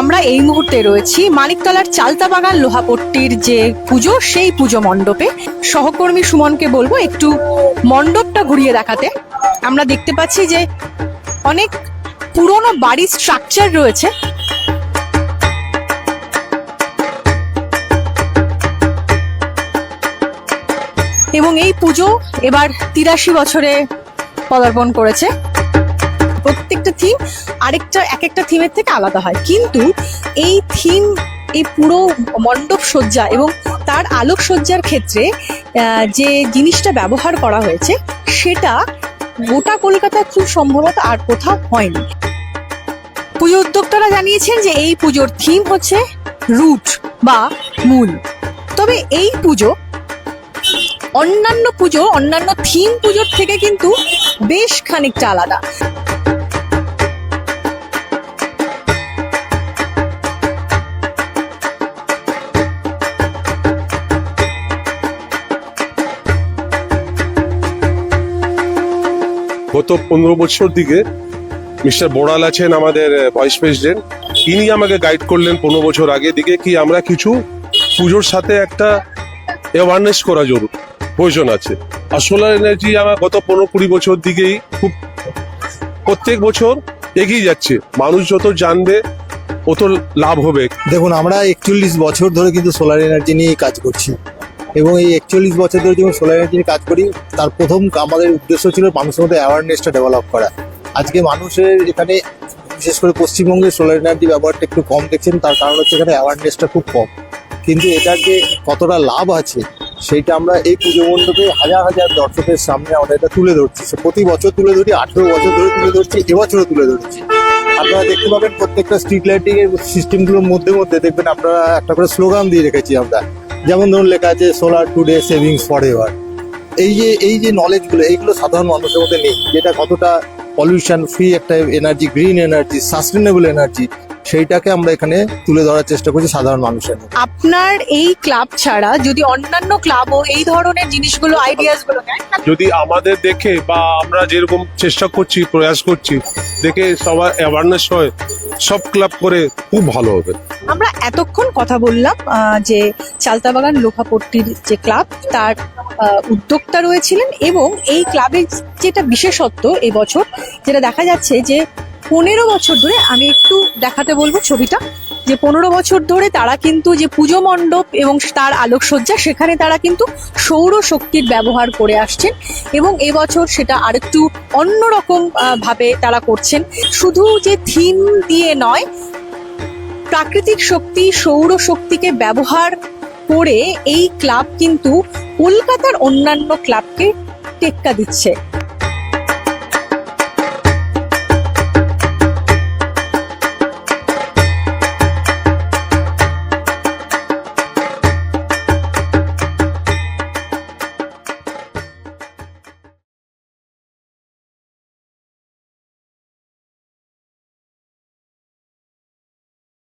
আমরা এই মুহূর্তে রয়েছি মানিকতলার চালতা বাগান লোহাপট্টির যে পুজো, সেই পুজো মণ্ডপে। সহকর্মী সুমনকে বলব একটু মণ্ডপটা ঘুরিয়ে দেখাতে। আমরা দেখতে পাচ্ছি যে অনেক পুরনো বাড়ির স্ট্রাকচার রয়েছে। এবং এই পুজো এবার তিরাশি বছরে পদার্পণ করেছে। প্রত্যেকটা থিম আরেকটা এক একটা থিমের থেকে আলাদা হয়। কিন্তু এই থিম এই পুরো মণ্ডপ সজ্জা এবং তার আলোক সজ্জার ক্ষেত্রে যে জিনিসটা ব্যবহার করা হয়েছে, সেটা গোটা কলকাতায় খুব সম্ভবত আর কোথাও হয়নি। পুজো উদ্যোক্তারা জানিয়েছেন যে এই পুজোর থিম হচ্ছে রুট বা মূল। তবে এই পুজো, অন্যান্য পুজো, অন্যান্য থিম পুজোর থেকে কিন্তু বেশ খানিকটা আলাদা। গত পনেরো বছর দিকে মিস্টার বোড়াল আছেন আমাদের ভাইস প্রেসিডেন্ট। তিনি আমাকে গাইড করলেন পনেরো বছর আগে দিকে কি আমরা কিছু পুজোর সাথে একটা অ্যাওয়ারনেস করা জরুর, প্রয়োজন আছে। আর সোলার এনার্জি আমার গত পনেরো কুড়ি বছর দিকেই খুব প্রত্যেক বছর এগিয়ে যাচ্ছে। মানুষ যত জানবে, অত লাভ হবে। দেখুন, আমরা একচল্লিশ বছর ধরে কিন্তু সোলার এনার্জি নিয়ে কাজ করছি। এবং এই একচল্লিশ বছর ধরে যখন সোলার এনার্জি কাজ করি, তার প্রথম আমাদের উদ্দেশ্য ছিল মানুষের মধ্যে অ্যাওয়ারনেসটা ডেভেলপ করা। আজকে মানুষের এখানে, বিশেষ করে পশ্চিমবঙ্গে সোলার এনার্জি ব্যবহারটা একটু কম দেখছেন, তার কারণ হচ্ছে এখানে অ্যাওয়ারনেসটা খুব কম। কিন্তু এটার যে কতটা লাভ আছে সেইটা আমরা এই পুজো মণ্ডপে হাজার হাজার দর্শকের সামনে আমরা এটা তুলে ধরছি। প্রতি বছর তুলে ধরি, আঠেরো বছর ধরে তুলে ধরছি, এবছরও তুলে ধরছি। আপনারা দেখতে পাবেন প্রত্যেকটা স্ট্রিট লাইটিং এর সিস্টেমগুলোর মধ্যে মধ্যে দেখবেন আপনারা একটা করে স্লোগান দিয়ে রেখেছি আমরা। যেমন ধরুন লেখা আছে solar today savings forever এই যে এই যে নলেজগুলো এইগুলো সাধারণ মানুষের মধ্যে নেই যেটা কতটা পলিউশন ফ্রি একটা energy green energy sustainable energy সেইটাকে আমরা এখানে তুলে ধরার চেষ্টা করছি সাধারণ মানুষের আপনার এই ক্লাব ছাড়া যদি অন্যান্য ক্লাবও এই ধরনের জিনিসগুলো আইডিয়াসগুলো যদি আমাদের দেখে বা আমরা যেরকম চেষ্টা করছি প্রয়াস করছি দেখে সবার অ্যাওয়ারনেস হয় সব ক্লাব করে খুব ভালো হবে। আমরা এতক্ষণ কথা বললাম যে চালতাবাগান লোহাপট্টির যে ক্লাব, তার উদ্যোক্তা রয়েছিলেন এবং এই ক্লাবের যেটা বিশেষত্ব বছর, যেটা দেখা যাচ্ছে যে পনেরো বছর ধরে, আমি একটু দেখাতে বলব ছবিটা, যে পনেরো বছর ধরে তারা কিন্তু যে পুজো মণ্ডপ এবং তার আলোকসজ্জা, সেখানে তারা কিন্তু সৌর শক্তির ব্যবহার করে আসছেন এবং এবছর সেটা আরেকটু অন্যরকম ভাবে তারা করছেন। শুধু যে থিম দিয়ে নয় প্রাকৃতিক শক্তি সৌর শক্তিকে ব্যবহার করে এই ক্লাব কিন্তু কলকাতার অন্যান্য ক্লাবকে টেক্কা দিচ্ছে।